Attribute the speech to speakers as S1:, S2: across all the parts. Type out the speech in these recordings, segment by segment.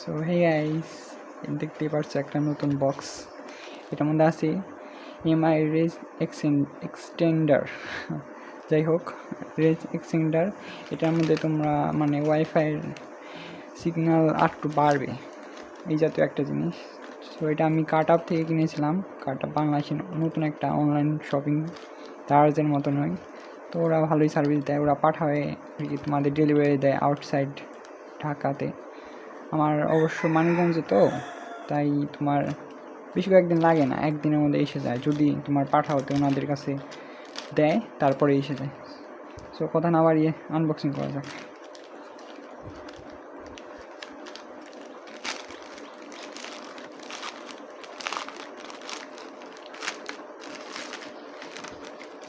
S1: So hey guys দেখতে পাচ্ছ একটা নতুন বক্স এটার মধ্যে আছে এমআই রেজ এক্সটেন্ডার যাই হোক রেজ এক্সটেন্ডার এটার মধ্যে তোমরা মানে ওয়াইফাইয়ের সিগন্যাল আরটু বাড়বে। এই জাতীয় একটা জিনিস। সো এটা আমি কাট আপ থেকে কিনেছিলাম। কাট আপ বাংলাদেশে নতুন একটা অনলাইন শপিং তারাজের মতো নয় তো ওরা ভালোই সার্ভিস দেয়। ওরা পাঠাবে তোমাদের ডেলিভারি দেয় আউটসাইড ঢাকাতে। আমার অবশ্য মানিকগঞ্জে তো, তাই তোমার বেশি কয়েকদিন লাগে না, একদিনের মধ্যে এসে যায়। যদি তোমার পাঠাওতে ওনাদের কাছে দেয়, তারপরে এসে যায়। সো কথা না বাড়িয়ে আনবক্সিং করা যাক।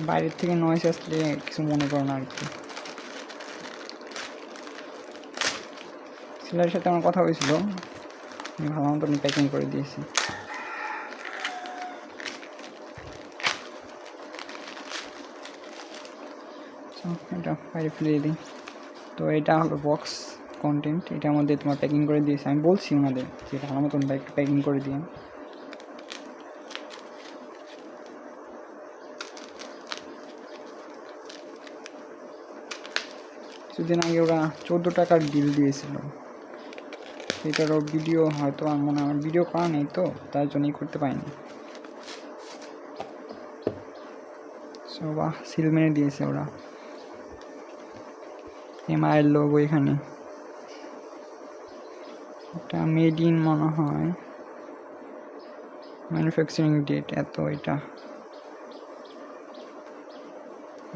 S1: বাইরের থেকে নয়েস আসলে কিছু মনে করো না আর কি। সেলারের সাথে আমার কথা হয়েছিল। আমি ভালো মতন প্যাকিং করে দিয়েছি। এটা বাইরে ফেলে দিই। তো এটা হলো বক্স কন্টেন্ট এটার মধ্যে তোমার প্যাকিং করে দিয়েছি। আমি বলছি ওনাদের যে ভালো মতন প্যাকিং করে দিয়ে কিছুদিন আগে ওরা চোদ্দ টাকার বিল দিয়েছিল। এটারও ভিডিও হয়তো মনে আমার ভিডিও করা নেই তো, তার জন্যই করতে পারিনি। সো বাহ সিল মেরে দিয়েছে ওরা। এমআইয়ের লোগো এখানে। এটা মেড ইন মনে হয়। ম্যানুফ্যাকচারিং ডেট এত এটা।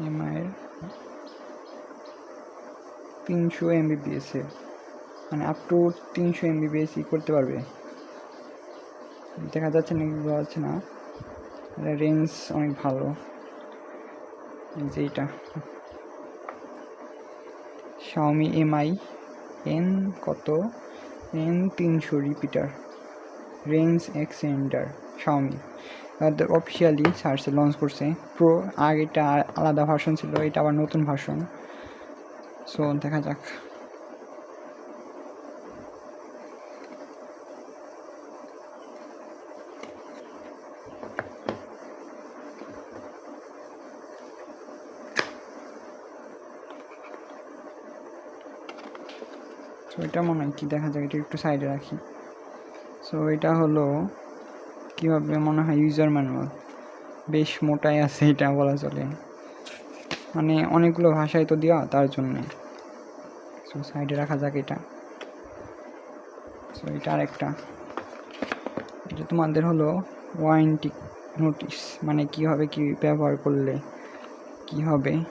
S1: এমআইয়ের তিনশো এমবিপিএস এর মানে আপ টু তিনশো এমবিপিএস ই করতে পারবে। দেখা যাচ্ছে না বোঝা যাচ্ছে না। রেঞ্জ অনেক ভালো। যে এটা শাওমি এমআই এন কত? এন তিনশো রিপিটার রেঞ্জ এক্সেন্ডার শাওমি তাদের অফিসিয়ালি সার্চে লঞ্চ করছে। প্রো আগেটা আলাদা ভার্সন ছিল, এটা আবার নতুন ভার্সন সো দেখা যাক। সো এটা মনে হয় কি? দেখা যাক, এটা একটু সাইডে রাখি। সো এটা হলো কীভাবে মনে হয় ইউজার ম্যানুয়াল বেশ মোটাই আছে এটা বলা চলে। মানে অনেকগুলো ভাষায় তো দেওয়া তার জন্যে। সো সাইডে রাখা যাক এটা। সো এটা আরেকটা। এটা তোমাদের হলো ওয়ারেন্টি নোটিশ মানে কীভাবে কী ব্যবহার করলে কি হবে?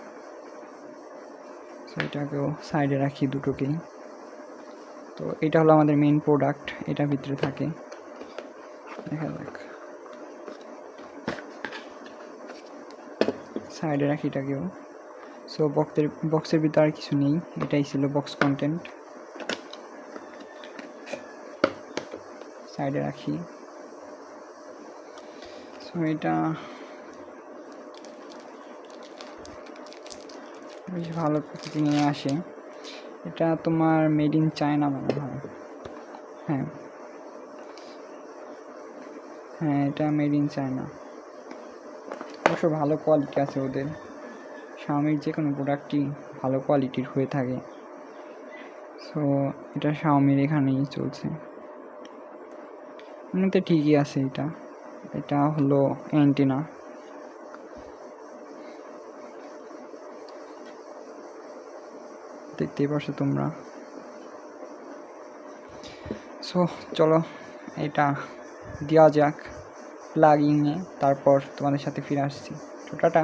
S1: সো এটাকেও সাইডে রাখি দুটোকেই। তো এটা হলো আমাদের মেইন প্রোডাক্ট এটা ভিতরে থাকে। দেখা যাক। সাইডে রাখি এটাকেও সো বক্সের বক্সের ভিতরে আর কিছু নেই, এটাই ছিল বক্স কন্টেন্ট সাইডে রাখি। সো এটা বেশ ভালো প্যাকেজিংয়ে আসে। এটা তোমার মেড ইন চায়না মনে হয়। হ্যাঁ। হ্যাঁ এটা মেড ইন চায়না। অবশ্য ভালো কোয়ালিটি আছে ওদের। শাওমির যে কোনো প্রোডাক্টই ভালো কোয়ালিটির হয়ে থাকে। সো এটা শাওমির এখানেই চলছে। এমনিতে ঠিকই আছে এটা। এটা হলো অ্যান্টিনা দেখতেই পারছ তোমরা। সো, চলো, এটা দেওয়া যাক প্লাগিংয়ে তারপর তোমাদের সাথে ফিরে আসছি। তো টাটা।